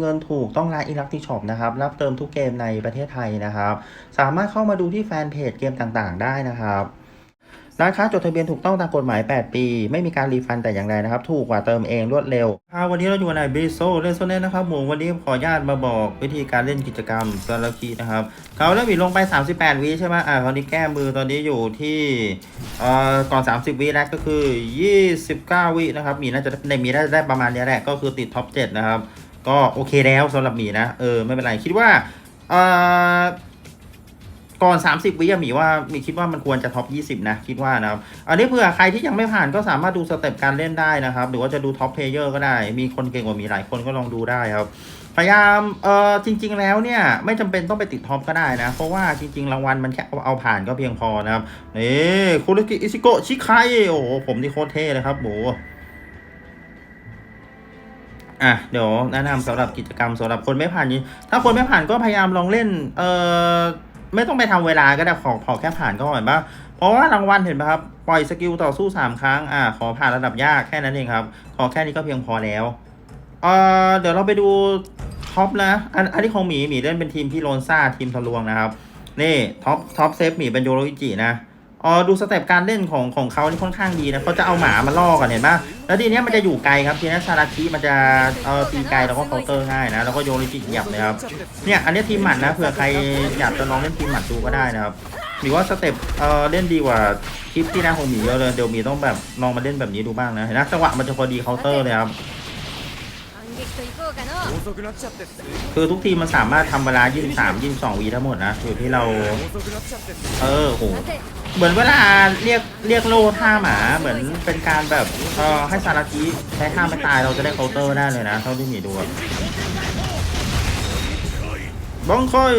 เงินถูกต้องร้านอิลักติช็อปนะครับ รับเติมทุกเกมในประเทศไทยนะครับ สามารถเข้ามาดูที่แฟนเพจเกมต่างๆ ได้นะครับร้านค้าจดทะเบียนถูกต้องตามกฎหมาย 8 ปี ไม่มีการรีฟันแต่อย่างใดนะครับ ถูกกว่าเติมเองรวดเร็วครับวันนี้เราอยู่ในบิโซเลนโซเนนะครับหมูวันนี้ขออนุญาตมาบอกวิธีการเล่นกิจกรรมซาราคินะครับเขาเริ่มมีลงไป 38 วิใช่ไหมอ่าคราวนี้แก้มือตอนนี้อยู่ที่เอ่อก่อน 30 วิแรกก็คือ 29 วินะครับ มีน่าจะในมีได้ได้ประมาณนี้แหละก็คือติดท็อป 7 นะครับ ก็โอเคแล้วสำหรับหมีนะ เออไม่เป็นไรคิดว่าเอ่อก่อน 30 วิอะหมีว่ามีคิดว่ามันควรจะท็อป 20 นะ คิดว่านะครับอันนี้เผื่อใครที่ยังไม่ผ่านก็สามารถดูสเต็ปการเล่นได้นะครับ หรือว่าจะดูท็อปเพลเยอร์ก็ได้ มีคนเก่งกว่ามีหลายคนก็ลองดูได้ครับ พยายามเออจริง ๆ แล้วเนี่ย ไม่จำเป็นต้องไปติดท็อปก็ได้นะ เพราะว่าจริง ๆ รางวัลมันแค่เอาเอาผ่านก็เพียงพอนะครับนี่คุรุกิอิซิโกะชิคายโอ้โหผมนี่โคตรเท่เลยครับโห อะเดี๋ยวแนะนำสำหรับกิจกรรมสำหรับคนไม่ผ่านนี้ ถ้าคนไม่ผ่านก็พยายามลองเล่น เอ่อ ไม่ต้องไปทำเวลาก็ได้ขอขอแค่ผ่านก็เห็นปะเพราะว่ารางวัลเห็นปะครับ ปล่อยสกิลต่อสู้ 3 ครั้ง อ่า ขอผ่านระดับยากแค่นั้นเองครับ ขอแค่นี้ก็เพียงพอแล้ว เอ่อ เดี๋ยวเราไปดูท็อปนะ อันอันนี้ของหมีหมีเล่นเป็นทีมพี่โรนซ่าทีมทะลวงนะครับ นี่ท็อปท็อปเซฟหมีเป็นโยโรอิจินะ อ๋อดูสเต็ปการเล่นของของเขาที่ค่อนข้างดีนะเขาจะเอาหมามาล่อก่อนเห็นไหมแล้วทีเนี้ยมันจะอยู่ไกลครับทีนี้ซาราคิมันจะเออตีไกลแล้วก็เคาน์เตอร์ง่ายนะแล้วก็โยนลิจิหยับเลยครับเนี่ยอันนี้ทีมหมัดนะเผื่อใครอยากจะลองเล่นทีมหมัดดูก็ได้นะครับหรือว่าสเต็ปเออเล่นดีกว่าคลิปที่น้าขอมีเยอะเลยเดี๋ยวมีต้องแบบลองมาเล่นแบบนี้ดูบ้างนะเห็นไหมจังหวะมันจะพอดีเคาน์เตอร์เลยครับคือทุกทีมมันสามารถทำเวลา 23 22วีทั้งหมดนะอยู่ที่เรา เออโห เหมือนเวลาเรียกเรียกโล่ท่าหมาเหมือนเป็นการแบบเออให้ซาราคิใช้ท่าไม่ตายเราจะได้เคาน์เตอร์ได้เลยนะเท่าที่หมีดูอะบ้องค่อย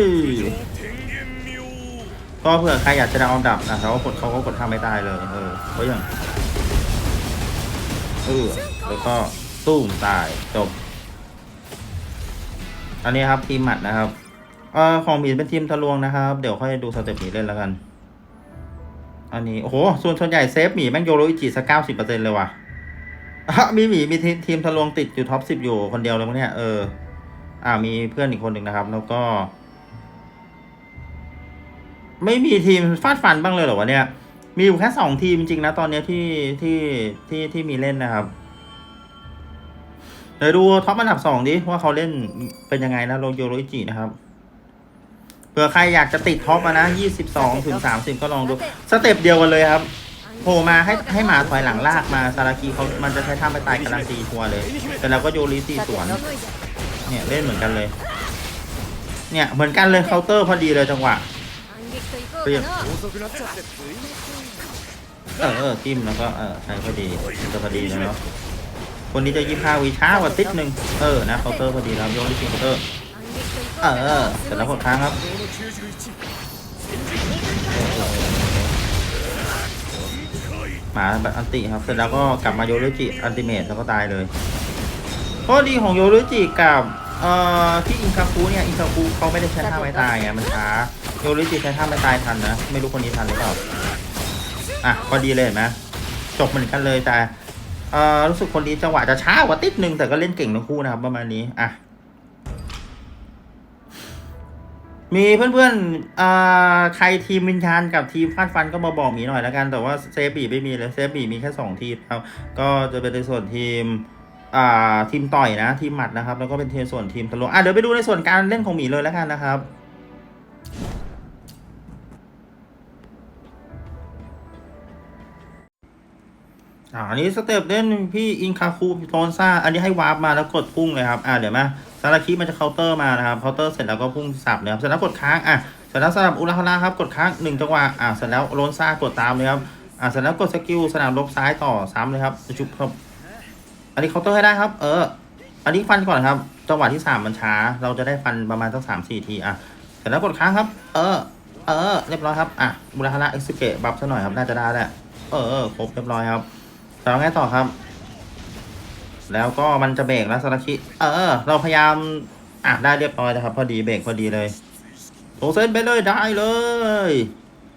ก็เผื่อใครอยากจะดาวอันดับนะเขาก็กดเขาก็กดท่าไม่ตายเลยเออเพราอย่างเออแล้วก็ตุ้มตายจบอันนี้ครับทีมหมัดนะครับเออของหมีเป็นทีมทะลวงนะครับ เดี๋ยวค่อยดูสเต็ปหมีเล่นแล้วกัน อันนี้ โอ้โห ส่วนส่วนใหญ่เซฟหมีแม่งโยโรอิจิสักเก้าสิบเปอร์เซ็นเลยว่ะอะมีหมีมีทีมทีมทะลวงติดอยู่ท็อปสิบอยู่คนเดียวเลยมั้งเนี่ยเออ อ่ามีเพื่อนอีกคนหนึ่งนะครับ แล้วก็ ไม่มีทีมฟาดฟันบ้างเลยเหรอวะเนี่ย มีอยู่แค่สองทีมจริงนะตอนเนี้ยที่ที่ที่ที่มีเล่นนะครับเดี๋ยวดูท็อปอันดับสองดิว่าเขาเล่นเป็นยังไงนะโรโยโรอิจินะครับ ผื่อใครอยากจะติดท็อปนะยี่สิบสองถึงสามสิบก็ลองดู สเต็ปเดียวกันเลยครับโผล่มาให้ให้หมาถอยหลังลากมาซาลากีเขามันจะใช้ท่าไปตายกำลังตีทัวร์เลย แต่เราก็โยริสีสวน เนี่ยเล่นเหมือนกันเลย เนี่ยเหมือนกันเลยเคาน์เตอร์พอดีเลยจังหวะเรียบเออเออจิ้มแล้วก็เออใช้พอดีจะพอดีนะเนาะคนนี้จะยิบห้าวีช้ากว่าติดหนึ่งเออนะเคาน์เตอร์พอดีแล้วโยริสีเคาน์เตอร์ เออเสร็จแล้วกดค้างครับหมาแบบอันติครับ เสร็จแล้วก็กลับมาโยรุจิอันติเมทแล้วก็ตายเลยข้อดีของโยรุจิกับเอ่อที่อินคาคูเนี่ยอินคาคูเขาไม่ได้ใช้ท่าไม่ตายไงมันช้าโยรุจิใช้ท่าไม่ตายทันนะ ไม่รู้คนนี้ทันหรือเปล่าอะพอดีเลยไหมจบเหมือนกันเลยแต่เอ่อรู้สึกคนนี้จังหวะจะช้ากว่าติดนึงแต่ก็เล่นเก่งทั้งคู่นะครับประมาณนี้อะ มีเพื่อนๆอ่าใครทีมวิญญาณกับทีมฟาดฟันก็มาบอกหมีหน่อยแล้วกัน แต่ว่าเซฟบีไม่มีเลยเซฟบีมีแค่สองทีมครับ ก็จะเป็นในส่วนทีมอ่าทีมต่อยนะ ทีมหมัดนะครับ แล้วก็เป็นทีมส่วนทีมทะลุอะเดี๋ยวไปดูในส่วนการเล่นของหมีเลยแล้วกันนะครับอ่าอันนี้สเต็ปเล่นพี่อินคาคูโทนซ่า อันนี้ให้วาร์ปมาแล้วกดพุ่งเลยครับ อ่าเดี๋ยวมา ซาราคิมันจะเคาน์เตอร์มานะครับเคาน์เตอร์เสร็จแล้วก็พุ่งสับเลยครับเสร็จแล้วกดค้างอะเสร็จแล้วสลับอุลาฮาราครับกดค้างหนึ่งจังหวะอ่าเสร็จแล้วโรนซ่ากดตามเลยครับอ่าเสร็จแล้วกดสกิลสนามลบซ้ายต่อซ้ำเลยครับจุบครับอันนี้เคาน์เตอร์ให้ได้ครับ เออ อันนี้ฟันก่อนครับ จังหวะที่สามมันช้า เราจะได้ฟันประมาณสักสามสี่ทีอะเสร็จแล้วกดค้างครับ เออ เออ เรียบร้อยครับอะอุลาฮาราเอ็กซ์เกะบัฟซะหน่อยครับน่าจะได้แหละเออเออครบเรียบร้อยครับแล้วไงต่อครับ แล้วก็มันจะเบรกแล้วสารคิเออ เราพยายาม อะ ได้เรียบร้อยนะครับ พอดีเบรกพอดีเลยโอเซนไปเลยได้เลย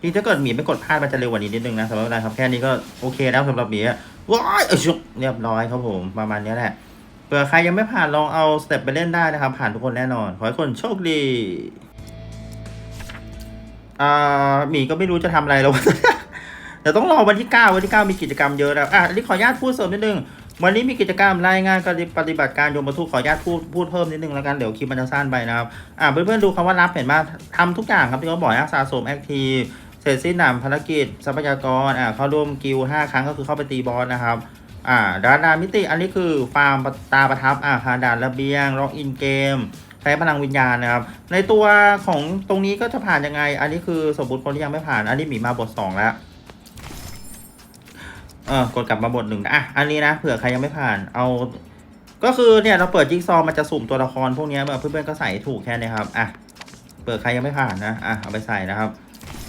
จริงถ้าเกิดหมีไม่กดพลาดมันจะเร็วกว่านี้นิดนึงนะสำหรับอะไรครับแค่นี้ก็โอเคแล้วสำหรับหมีว้ายเออชุบเรียบร้อยครับผมประมาณนี้แหละเผื่อใครยังไม่ผ่านลองเอาสเต็ปไปเล่นได้นะครับ ผ่านทุกคนแน่นอน ขอให้คนโชคดีอ่าหมีก็ไม่รู้จะทำอะไรแล้วเดี๋ยวต้องรอวันที่ 9 วันที่ 9 มีกิจกรรมเยอะแล้วอะนนี้ขออนุญาตพูดเสริมนิดนึง วันนี้มีกิจกรรมรายงานการปฏิบัติการโยมบรรทุกขออนุญาตพูดพูดเพิ่มนิดนึงแล้วกัน เดี๋ยวคลิปมันจะสั้นไปนะครับ อ่าเพื่อนๆดูคำว่ารับเห็นไหมทำทุกอย่างครับที่เขาบอกให้สะสมแอคทีฟเสร็จสิ้นนำภารกิจทรัพยากรอ่าเข้าร่วมกิลห้าครั้งก็คือเข้าไปตีบอสนะครับอ่าดานดามิติอันนี้คือฟาร์มตาประทับอ่าพาด่านระเบียงล็อกอินเกมใช้พลังวิญญาณนะครับ ในตัวของตรงนี้ก็จะผ่านยังไง อันนี้คือสมมติคนที่ยังไม่ผ่าน อันนี้หมีมาบทสองแล้ว เออกดกลับมาบทหนึ่งอะอันนี้นะเผื่อใครยังไม่ผ่าน เอา ก็คือเนี่ยเราเปิดจิ๊กซอว์มันจะสุ่มตัวละครพวกนี้แบบเพื่อนๆก็ใส่ถูกแค่นี้ครับอะเปิดใครยังไม่ผ่านนะอะเอาไปใส่นะครับ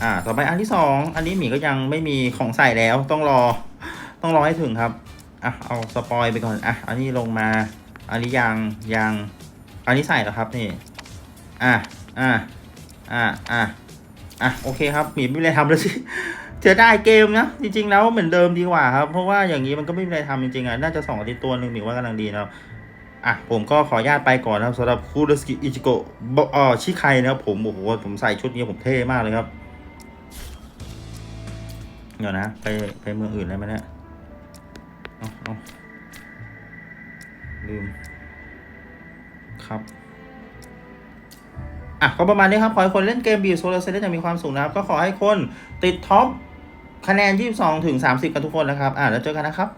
อ่า ต่อไปอันที่สองอันนี้หมีก็ยังไม่มีของใส่แล้วต้องรอ ต้องรอให้ถึงครับอะเอาสปอยไปก่อนอะอันนี้ลงมา อันนี้ยังยังอันนี้ใส่แล้วครับนี่อะอะอะอะอะโอเคครับหมีไม่มีอะไรทำแล้วสิ เสียดายเกมนะ จริง ๆ แล้วเหมือนเดิมดีกว่าครับ เพราะว่าอย่างนี้มันก็ไม่มีอะไรทำจริงๆอะน่าจะสองอาทิตย์ตัวหนึ่งหมีว่ากำลังดีนะครับอะผมก็ขออนุญาตไปก่อนนะครับสำหรับคูรสกิอิจิโกะบออชิไคนะครับผมโอ้โหผมใส่ชุดนี้ผมเท่มากเลยครับเดี๋ยวนะ ไปไปเมืองอื่นได้ไหมเนี่ยเอาเอาลืมครับอะก็ประมาณนี้ครับ ขอให้คนเล่นเกมบีโซลาเซเลนอย่างมีความสุขนะครับ ก็ขอให้คนติดท็อป คะแนน 22 ถึง 30 กันทุกคนนะครับ อ่าแล้วเจอกันนะครับ